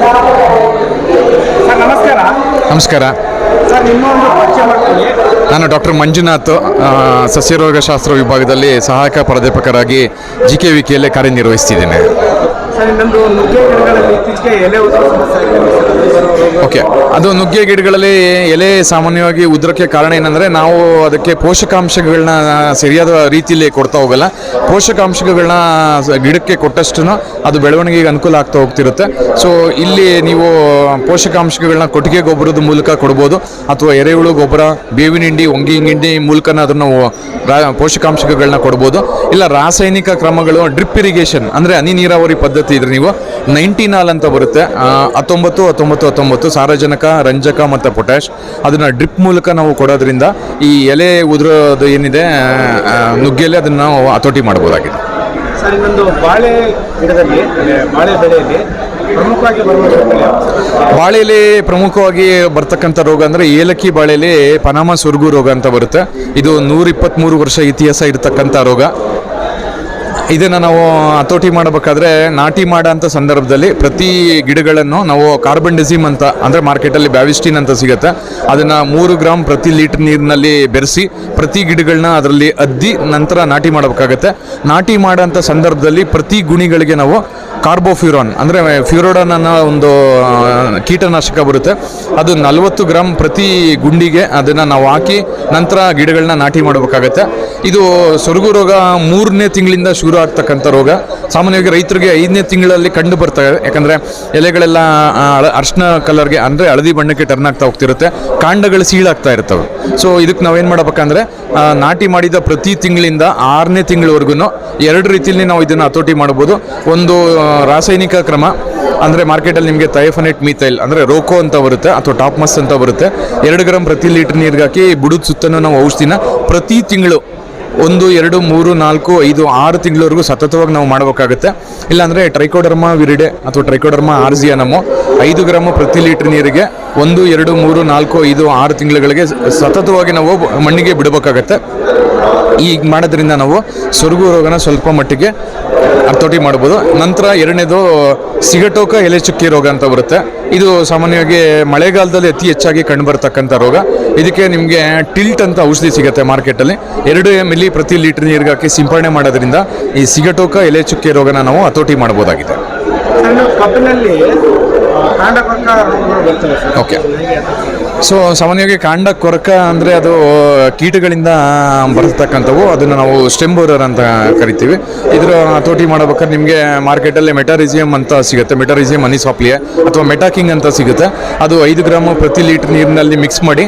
Sir ನಮಸ್ಕಾರ. ನಮಸ್ಕಾರ. Sir ನಿಮ್ಮ ಒಂದು ಪರಿಚಯ ಮಾಡ್ಕೊಳ್ಳಿ. ನಾನು ಡಾಕ್ಟರ್ ಮಂಜುನಾಥ್ ಸಸ್ಯರೋಗಶಾಸ್ತ್ರ ವಿಭಾಗದಲ್ಲಿ ಸಹಾಯಕ ಪ್ರಾಧ್ಯಾಪಕರಾಗಿ ಜಿ ಕೆ ವಿ ಕೆಯಲ್ಲಿ ಕಾರ್ಯನಿರ್ವಹಿಸ್ತಿದ್ದೇನೆ. ಸರ್ ನಮ್ಮದು ನುಗ್ಗೆ ಗಿಡಗಳಲ್ಲಿ ಇತ್ತೀಚೆಗೆ ಎಲೆ ಉದುರೋ ಸಮಸ್ಯೆ ಆಗಿದೆ ಸರ್. ಓಕೆ. ಅದು ನುಗ್ಗೆ ಗಿಡಗಳಲ್ಲಿ ಎಲೆ ಸಾಮಾನ್ಯವಾಗಿ ಉದ್ರಕ್ಕೆ ಕಾರಣ ಏನಂದರೆ ನಾವು ಅದಕ್ಕೆ ಪೋಷಕಾಂಶಗಳನ್ನ ಸರಿಯಾದ ರೀತಿಯಲ್ಲಿ ಕೊಡ್ತಾ ಹೋಗಲ್ಲ. ಪೋಷಕಾಂಶಗಳನ್ನ ಗಿಡಕ್ಕೆ ಕೊಟ್ಟಷ್ಟು ಅದು ಬೆಳವಣಿಗೆಗೆ ಅನುಕೂಲ ಆಗ್ತಾ ಹೋಗ್ತಿರುತ್ತೆ. ಸೊ ಇಲ್ಲಿ ನೀವು ಪೋಷಕಾಂಶಗಳನ್ನ ಕೊಟ್ಟಿಗೆ ಗೊಬ್ಬರದ ಮೂಲಕ ಕೊಡ್ಬೋದು ಅಥವಾ ಎರೆಹುಳು, ಗೊಬ್ಬರ, ಬೇವಿನ ಹಿಂಡಿ ಒಂಗಿ ಹಿಂಡಿ ಮೂಲಕನ ಅದನ್ನು ಪೋಷಕಾಂಶಗಳನ್ನ ಕೊಡ್ಬೋದು. ಇಲ್ಲ, ರಾಸಾಯನಿಕ ಕ್ರಮಗಳು, ಡ್ರಿಪ್ ಇರಿಗೇಷನ್ ಅಂದರೆ ಹನಿ ನೀರಾವರಿ ಪದ್ಧತಿ ಇದ್ರೆ ನೀವು ನೈಂಟಿ ನಾಲ್ ಅಂತ ಬರುತ್ತೆ. ಹತ್ತೊಂಬತ್ತು ಹತ್ತೊಂಬತ್ತು ಹತ್ತೊಂಬತ್ತು ಸಾರಜನಕ ರಂಜಕ ಮತ್ತು ಪೊಟ್ಯಾಶ್ ಅದನ್ನು ಡ್ರಿಪ್ ಮೂಲಕ ನಾವು ಕೊಡೋದ್ರಿಂದ ಈ ಎಲೆ ಉದುರೋದು ಏನಿದೆ ನುಗ್ಗೆಲೆ ಅದನ್ನು ನಾವು ಹತೋಟಿ ಮಾಡ್ಬೋದಾಗಿದೆ. ಸರ್ ಇನ್ನೊಂದು ಬಾಳೆ ಗಿಡದಲ್ಲಿ ಬಾಳೆ ಬೆಳೆಯಲ್ಲಿ ಪ್ರಮುಖವಾಗಿ? ಬಾಳೆಲಿ ಪ್ರಮುಖವಾಗಿ ಬರ್ತಕ್ಕಂಥ ರೋಗ ಅಂದರೆ ಏಲಕ್ಕಿ ಬಾಳೆಯಲ್ಲಿ ಪನಾಮ ಸುರ್ಗು ರೋಗ ಅಂತ ಬರುತ್ತೆ. ಇದು ನೂರ ಇಪ್ಪತ್ತ್ಮೂರು ವರ್ಷ ಇತಿಹಾಸ ಇರತಕ್ಕಂಥ ರೋಗ. ಇದನ್ನು ನಾವು ಹತೋಟಿ ಮಾಡಬೇಕಾದ್ರೆ ನಾಟಿ ಮಾಡೋಂಥ ಸಂದರ್ಭದಲ್ಲಿ ಪ್ರತಿ ಗಿಡಗಳನ್ನು ನಾವು ಕಾರ್ಬನ್ ಡಿಸೀಮ್ ಅಂತ, ಅಂದರೆ ಮಾರ್ಕೆಟಲ್ಲಿ ಬ್ಯಾವಿಸ್ಟಿನ್ ಅಂತ ಸಿಗುತ್ತೆ. ಅದನ್ನು ಮೂರು ಗ್ರಾಮ್ ಪ್ರತಿ ಲೀಟರ್ ನೀರಿನಲ್ಲಿ ಬೆರೆಸಿ ಪ್ರತಿ ಗಿಡಗಳನ್ನ ಅದರಲ್ಲಿ ಅದ್ದಿ ನಂತರ ನಾಟಿ ಮಾಡಬೇಕಾಗತ್ತೆ. ನಾಟಿ ಮಾಡೋಂಥ ಸಂದರ್ಭದಲ್ಲಿ ಪ್ರತಿ ಗುಣಿಗಳಿಗೆ ನಾವು ಕಾರ್ಬೋಫ್ಯೂರಾನ್, ಅಂದರೆ ಫ್ಯೂರೋಡನ್ ಅನ್ನೋ ಒಂದು ಕೀಟನಾಶಕ ಬರುತ್ತೆ. ಅದು ನಲವತ್ತು ಗ್ರಾಮ್ ಪ್ರತಿ ಗುಂಡಿಗೆ ಅದನ್ನು ನಾವು ಹಾಕಿ ನಂತರ ಗಿಡಗಳನ್ನ ನಾಟಿ ಮಾಡಬೇಕಾಗತ್ತೆ. ಇದು ಸೊರಗು ರೋಗ ಮೂರನೇ ತಿಂಗಳಿಂದ ಶುರು ಆಗ್ತಕ್ಕಂಥ ರೋಗ. ಸಾಮಾನ್ಯವಾಗಿ ರೈತರಿಗೆ ಐದನೇ ತಿಂಗಳಲ್ಲಿ ಕಂಡು ಬರ್ತವೆ. ಯಾಕಂದರೆ ಎಲೆಗಳೆಲ್ಲ ಅರ್ಶನ ಕಲರ್ಗೆ ಅಂದರೆ ಹಳದಿ ಬಣ್ಣಕ್ಕೆ ಟರ್ನ್ ಆಗ್ತಾ ಹೋಗ್ತಿರುತ್ತೆ. ಕಾಂಡಗಳು ಸೀಳಾಗ್ತಾ ಇರ್ತವೆ. ಸೊ ಇದಕ್ಕೆ ನಾವೇನು ಮಾಡಬೇಕಂದ್ರೆ ನಾಟಿ ಮಾಡಿದ ಪ್ರತಿ ತಿಂಗಳಿಂದ ಆರನೇ ತಿಂಗಳವರೆಗೂ ಎರಡು ರೀತಿಯಲ್ಲಿ ನಾವು ಇದನ್ನು ಹತೋಟಿ ಮಾಡ್ಬೋದು ಒಂದು ರಾಸಾಯನಿಕ ಕ್ರಮ, ಅಂದರೆ ಮಾರ್ಕೆಟಲ್ಲಿ ನಿಮಗೆ ಥೈಫನೇಟ್ ಮೀಥೈಲ್, ಅಂದರೆ ರೋಕೋ ಅಂತ ಬರುತ್ತೆ, ಅಥವಾ ಟಾಪ್ ಮಸ್ ಅಂತ ಬರುತ್ತೆ. ಎರಡು ಗ್ರಾಮ್ ಪ್ರತಿ ಲೀಟರ್ ನೀರಿಗೆ ಹಾಕಿ ಬುಡದ ಸುತ್ತಲೂ ನಾವು ಔಷಧಿನ ಪ್ರತಿ ತಿಂಗಳು ಒಂದು, ಎರಡು, ಮೂರು, ನಾಲ್ಕು, ಐದು, ಆರು ತಿಂಗಳವರೆಗೂ ಸತತವಾಗಿ ನಾವು ಮಾಡಬೇಕಾಗುತ್ತೆ. ಇಲ್ಲಾಂದರೆ ಟ್ರೈಕೋಡರ್ಮಾ ವಿರಿಡೆ ಅಥವಾ ಟ್ರೈಕೋಡರ್ಮಾ ಆರ್ಜಿಯನಮು ಐದು ಗ್ರಾಮು ಪ್ರತಿ ಲೀಟರ್ ನೀರಿಗೆ ಒಂದು, ಎರಡು, ಮೂರು, ನಾಲ್ಕು, ಐದು, ಆರು ತಿಂಗಳುಗಳಿಗೆ ಸತತವಾಗಿ ನಾವು ಮಣ್ಣಿಗೆ ಬಿಡಬೇಕಾಗತ್ತೆ. ಈಗ ಮಾಡೋದ್ರಿಂದ ನಾವು ಸೊರಗು ರೋಗನ ಸ್ವಲ್ಪ ಮಟ್ಟಿಗೆ ಹತೋಟಿ ಮಾಡ್ಬೋದು. ನಂತರ ಎರಡನೇದು ಸಿಗಟೋಕ ಎಲೆ ಚುಕ್ಕಿ ರೋಗ ಅಂತ ಬರುತ್ತೆ. ಇದು ಸಾಮಾನ್ಯವಾಗಿ ಮಳೆಗಾಲದಲ್ಲಿ ಅತಿ ಹೆಚ್ಚಾಗಿ ಕಂಡುಬರ್ತಕ್ಕಂಥ ರೋಗ. ಇದಕ್ಕೆ ನಿಮಗೆ ಟಿಲ್ಟ್ ಅಂತ ಔಷಧಿ ಸಿಗುತ್ತೆ ಮಾರ್ಕೆಟಲ್ಲಿ. ಎರಡು ಮಿಲಿ ಪ್ರತಿ ಲೀಟರ್ ನೀರಿಗೆ ಹಾಕಿ ಸಿಂಪಡಣೆ ಮಾಡೋದ್ರಿಂದ ಈ ಸಿಗಟೋಕ ಎಲೆ ಚುಕ್ಕಿ ರೋಗನ ನಾವು ಹತೋಟಿ ಮಾಡ್ಬೋದಾಗಿದೆ. ಓಕೆ. ಸೊ ಸಾಮಾನ್ಯವಾಗಿ ಕಾಂಡ ಕೊರಕ ಅಂದರೆ ಅದು ಕೀಟಗಳಿಂದ ಬರ್ತಕ್ಕಂಥವು. ಅದನ್ನು ನಾವು ಸ್ಟೆಂಬೋರರ್ ಅಂತ ಕರಿತೀವಿ. ಇದರ ಹತೋಟಿ ಮಾಡಬೇಕಾದ್ರೆ ನಿಮಗೆ ಮಾರ್ಕೆಟಲ್ಲಿ ಮೆಟಾರಿಸಿಯಂ ಅಂತ ಸಿಗುತ್ತೆ. ಮೆಟಾರಿಸಿಯಂ ಅನಿಸಾಪ್ಲಿಯ ಅಥವಾ ಮೆಟಾಕಿಂಗ್ ಅಂತ ಸಿಗುತ್ತೆ. ಅದು ಐದು ಗ್ರಾಮ್ ಪ್ರತಿ ಲೀಟರ್ ನೀರಿನಲ್ಲಿ ಮಿಕ್ಸ್ ಮಾಡಿ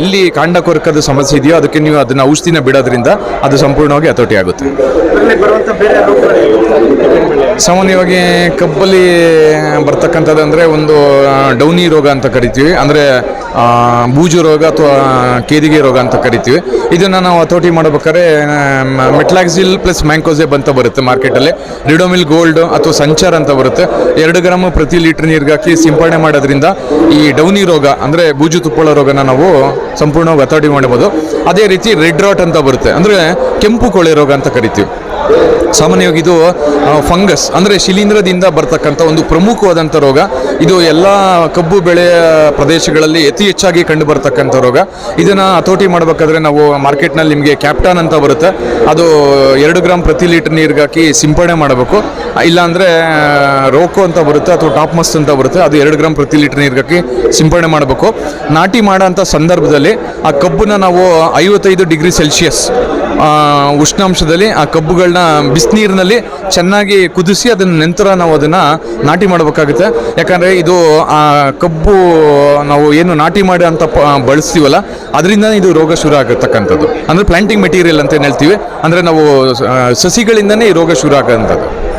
ಎಲ್ಲಿ ಕಾಂಡ ಕೊರಕದ ಸಮಸ್ಯೆ ಇದೆಯೋ ಅದಕ್ಕೆ ನೀವು ಅದನ್ನು ಔಷಧಿನ ಬಿಡೋದ್ರಿಂದ ಅದು ಸಂಪೂರ್ಣವಾಗಿ ಹತೋಟಿ ಆಗುತ್ತೆ. ಸಾಮಾನ್ಯವಾಗಿ ಕಬ್ಬಲ್ಲಿ ಬರ್ತಕ್ಕಂಥದ್ದು ಅಂದರೆ ಒಂದು ಡೌನಿ ರೋಗ ಅಂತ ಕರಿತೀವಿ. ಅಂದರೆ ಬೂಜು ರೋಗ ಅಥವಾ ಕೇದಿಗೆ ರೋಗ ಅಂತ ಕರಿತೀವಿ. ಇದನ್ನು ನಾವು ಹತೋಟಿ ಮಾಡಬೇಕಾದ್ರೆ ಮೆಟ್ಲಾಕ್ಸಿಲ್ ಪ್ಲಸ್ ಮ್ಯಾಂಕೋಸೆಬ್ ಅಂತ ಬರುತ್ತೆ ಮಾರ್ಕೆಟಲ್ಲಿ. ರಿಡೋಮಿಲ್ ಗೋಲ್ಡ್ ಅಥವಾ ಸಂಚಾರ್ ಅಂತ ಬರುತ್ತೆ. ಎರಡು ಗ್ರಾಮ್ ಪ್ರತಿ ಲೀಟರ್ ನೀರಿಗೆ ಹಾಕಿ ಸಿಂಪಡಣೆ ಮಾಡೋದ್ರಿಂದ ಈ ಡೌನಿ ರೋಗ, ಅಂದರೆ ಬೂಜು ತುಪ್ಪಳ ರೋಗನ ನಾವು ಸಂಪೂರ್ಣವಾಗಿ ಹತೋಟಿ ಮಾಡಬಹುದು ಅದೇ ರೀತಿ ರೆಡ್ ರಾಟ್ ಅಂತ ಬರುತ್ತೆ. ಅಂದರೆ ಕೆಂಪು ಕೊಳೆ ರೋಗ ಅಂತ ಕರಿತೀವಿ. ಸಾಮಾನ್ಯವಾಗಿ ಇದು ಫಂಗಸ್, ಅಂದರೆ ಶಿಲೀಂಧ್ರದಿಂದ ಬರ್ತಕ್ಕಂಥ ಒಂದು ಪ್ರಮುಖವಾದಂಥ ರೋಗ. ಇದು ಎಲ್ಲ ಕಬ್ಬು ಬೆಳೆಯ ಪ್ರದೇಶಗಳಲ್ಲಿ ಅತಿ ಹೆಚ್ಚಾಗಿ ಕಂಡು ಬರ್ತಕ್ಕಂಥ ರೋಗ. ಇದನ್ನು ಹತೋಟಿ ಮಾಡಬೇಕಾದ್ರೆ ನಾವು ಮಾರ್ಕೆಟ್ನಲ್ಲಿ ನಿಮಗೆ ಕ್ಯಾಪ್ಟಾನ್ ಅಂತ ಬರುತ್ತೆ. ಅದು ಎರಡು ಗ್ರಾಮ್ ಪ್ರತಿ ಲೀಟರ್ ನೀರಿಗೆ ಹಾಕಿ ಸಿಂಪಡಣೆ ಮಾಡಬೇಕು. ಇಲ್ಲಾಂದರೆ ರೋಕೋ ಅಂತ ಬರುತ್ತೆ, ಅಥವಾ ಟಾಪ್ ಮಸ್ತ್ ಅಂತ ಬರುತ್ತೆ, ಅದು ಎರಡು ಗ್ರಾಮ್ ಪ್ರತಿ ಲೀಟರ್ ನೀರಿಗೆ ಹಾಕಿ ಸಿಂಪಡಣೆ ಮಾಡಬೇಕು. ನಾಟಿ ಮಾಡೋಂಥ ಸಂದರ್ಭದಲ್ಲಿ ಆ ಕಬ್ಬನ್ನು ನಾವು ಐವತ್ತೈದು ಡಿಗ್ರಿ ಸೆಲ್ಸಿಯಸ್ ಉಷ್ಣಾಂಶದಲ್ಲಿ, ಆ ಕಬ್ಬುಗಳನ್ನ ಬಿಸಿನೀರಿನಲ್ಲಿ ಚೆನ್ನಾಗಿ ಕುದಿಸಿ ಅದನ್ನು ನಂತರ ನಾವು ಅದನ್ನು ನಾಟಿ ಮಾಡಬೇಕಾಗುತ್ತೆ. ಯಾಕಂದರೆ ಇದು, ಆ, ಕಬ್ಬು ನಾವು ಏನು ನಾಟಿ ಮಾಡಿ ಅಂತ ಬಳಸ್ತೀವಲ್ಲ, ಅದರಿಂದ ಇದು ರೋಗ ಶುರು ಆಗತಕ್ಕಂಥದ್ದು. ಅಂದರೆ ಪ್ಲಾಂಟಿಂಗ್ ಮೆಟೀರಿಯಲ್ ಅಂತ ಏನು ಹೇಳ್ತೀವಿ, ಅಂದರೆ ನಾವು ಸಸಿಗಳಿಂದನೇ ಈ ರೋಗ ಶುರು ಆಗೋಂಥದ್ದು.